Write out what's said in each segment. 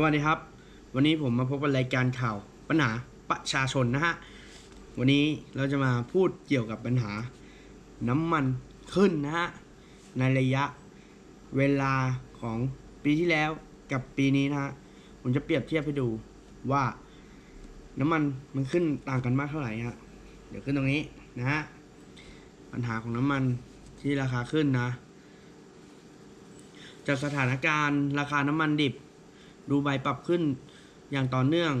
สวัสดีครับ วันนี้ผมมาพบกับรายการข่าวปัญหาประชาชนนะฮะ วันนี้เราจะมาพูดเกี่ยวกับปัญหาน้ำมันขึ้นนะฮะ ในระยะเวลาของปีที่แล้วกับปีนี้นะฮะ ผมจะเปรียบเทียบให้ดูว่าน้ำมันมันขึ้นต่างกันมากเท่าไหร่ฮะ เดี๋ยวขึ้นตรงนี้นะฮะ ปัญหาของน้ำมันที่ราคาขึ้นนะ จากสถานการณ์ราคาน้ำมันดิบ ดูใบปรับขึ้นอย่างต่อเนื่อง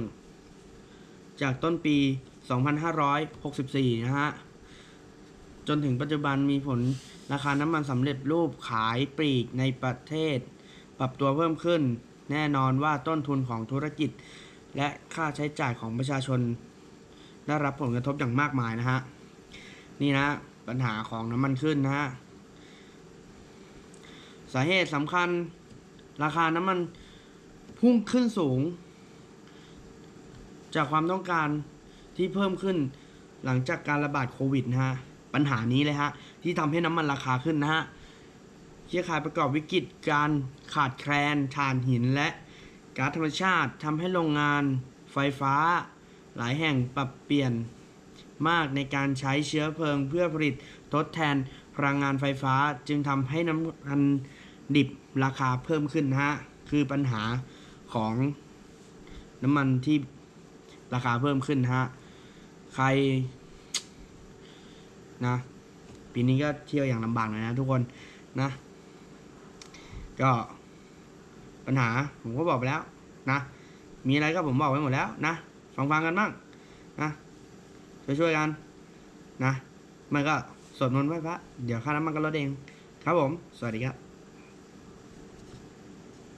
จากต้นปี 2564 นะฮะ จนถึงปัจจุบันมีผลราคาน้ำมันสำเร็จรูปขายปลีกในประเทศ ปรับตัวเพิ่มขึ้น แน่นอนว่าต้นทุนของธุรกิจ และค่าใช้จ่ายของประชาชน ได้รับผลกระทบอย่างมากมายนะฮะ นี่นะปัญหาของน้ำมันขึ้นนะฮะ สาเหตุสำคัญ ราคาน้ำมัน พุ่งขึ้นสูง จากความต้องการที่เพิ่มขึ้นหลังจากการระบาดโควิดนะฮะ ปัญหานี้เลยฮะ ที่ทำให้น้ำมันราคาขึ้นนะฮะเชี่ยขายประกอบวิกฤตการขาดแคลนถ่านหินและก๊าซธรรมชาติทำให้โรงงานไฟฟ้า หลายแห่งปรับเปลี่ยนมากในการใช้เชื้อเพลิงเพื่อผลิตทดแทนพลังงานไฟฟ้าจึงทำให้น้ำมันดิบราคาเพิ่มขึ้นนะฮะ คือปัญหา ของน้ำมันที่ราคาเพิ่มขึ้นนะฮะ ใคร นะ ปีนี้ก็เที่ยวอย่างลำบากหน่อยนะทุกคนนะ ก็ปัญหาผมก็บอกไปแล้วนะ มีอะไรก็ผมบอกไว้หมดแล้วนะฟังฟังๆกันบ้างนะช่วยช่วยๆกันนะ มันก็สวดมนต์ไหว้พระเดี๋ยวค่าน้ำมันก็ลดเอง ครับผม สวัสดีครับ